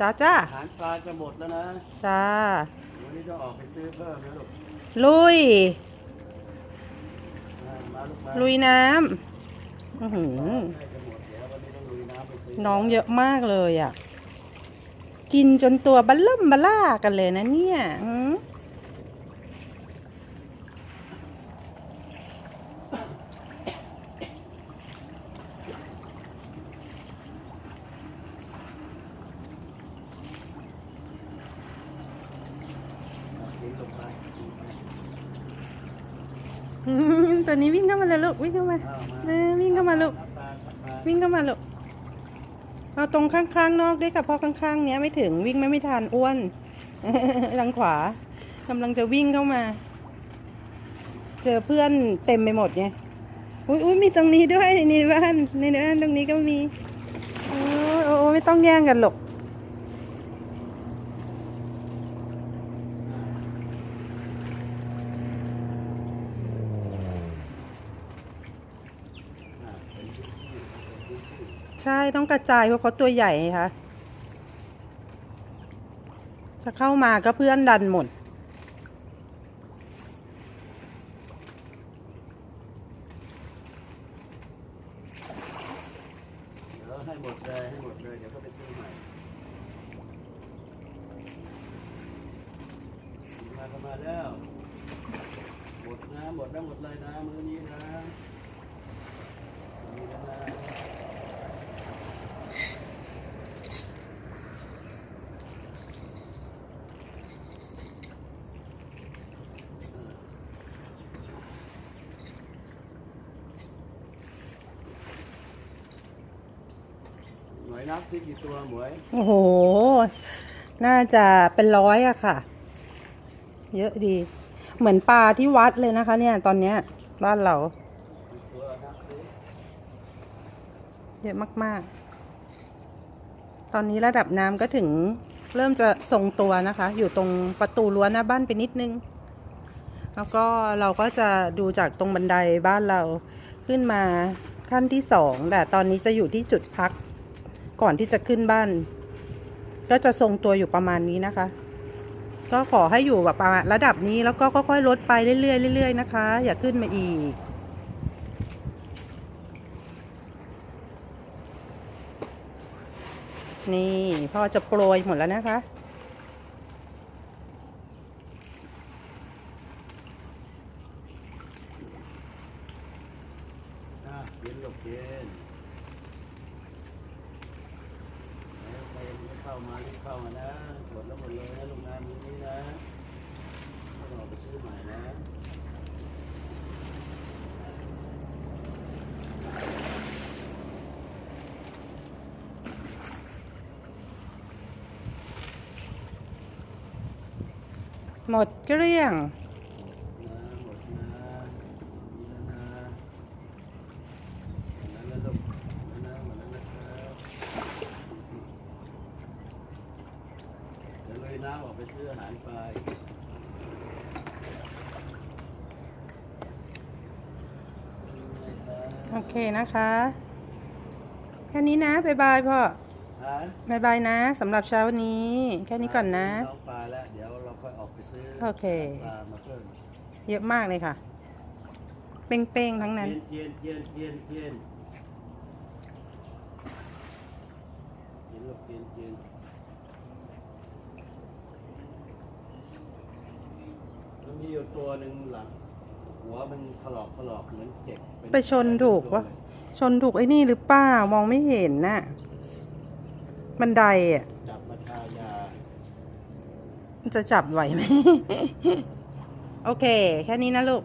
จ้าจ้าอาหารปลาจะหมดแล้วนะจ้า วันนี้ต้องออกไปซื้อเพิ่มนะลูกลุยมามาลูกมาลุยน้ำอื้อหือใกล้จะหมดเดี๋ยววันนี้ต้องลุยน้ำไปซื้อน้องเยอะมากเลยอะ กินจนตัวบัลล่ำบัลล่ากันเลยนะเนี่ยอืมกินลงไปอื ตัวนี้วิ่งเข้ามาเลยลูกวิ่งเข้ามาเอามาเอวิ่งเข้ามาลูกวิ่งเข้ามาลูกเอาตรงข้างๆนอกด้วยกับพราะข้างๆเนี้ยไม่ถึงวิ่งไม่ไม่ทันอ้วนทางขวากำลังจะวิ่งเข้ามา เจอเพื่อนเต็มไปหมดไงอุ้ยอุ้ยมีตรงนี้ด้วยในบ้านในบ้านตรงนี้ก็มีโอ้โอ้ไม่ต้องแย่งกันหรอก อ่าเป็นที่ที่เป็นที่ที่ ใช่ต้องกระจายเพราะเขาตัวใหญ่ไงคะถ้าเข้ามาก็เพื่อนดันหมด เดี๋ยวให้หมดเลยให้หมดเลยเดี๋ยวก็ไปซื้อใหม่มาก็มาแล้ว หมดนะหมดแล้วหมดเลยนะมื้อนี้นะมื้อนี้นะ หน่ วยนับที่กี่ตัวหมวย โอ้โห น่าจะเป็นร้อยอะค่ะ เยอะดี เหมือนปลาที่วัดเลยนะคะ เนี่ย ตอนเนี้ย บ้านเรา เยอะมาก ๆ ตอนนี้ระดับน้ำก็ถึงเริ่มจะทรงตัวนะคะ อยู่ตรงประตูรั้วหน้าบ้านไปนิดนึง แล้วก็เราก็จะดูจากตรงบันไดบ้านเราขึ้นมาขั้นที่สองแต่ตอนนี้จะอยู่ที่จุดพัก ก่อนที่จะขึ้นบ้าน ก็จะทรงตัวอยู่ประมาณนี้นะคะ ก็ขอให้อยู่แบบประมาณระดับนี้แล้วก็ค่อยๆลดไปเรื่อยๆเรื่อยๆนะคะ อย่าขึ้นมาอีกนี่พ่อจะโปรยหมดแล้วนะคะ เย็นหลบเย็นแล้วใครยังไม่ เข้ามารีบเข้ามานะหมดแล้วหมดเลยนะโรงงานนี้นะต้องออกไปซื้อใหม่นะหมดเกลี้ยง นะหมดนะนี่แล้วนะหมดแล้วนะลูกหมดแล้วนะหมดแล้วนะครับเดี๋ยวเลยน้ำออก ไปซื้ออาหารปลาอีกโอเคนะคะ แค่นี้นะบายบายพ่อฮะบายบายนะสำหรับเช้านี้ แค่นี้ก่อนนะ น้องปลาแล้ว เดี๋ยวเราค่อยออกไปซื้อโอเค ปลามาเพิ่มเยอะมากเลยค่ะ เป้งๆทั้งนั้น เย็นเย็นเย็นเย็นเย็นลูกเย็นเย็น มันมีอยู่ตัวหนึ่งหลังหัวมันถลอกถลอกเหมือนเจ็บเไปชนถูกวะชนถูกไอ้นี่หรือเปล่ามองไม่เห็นน่ะบันไดอะจับมาทายาจะจับไหวไหม โอเค แค่นี้นะลูก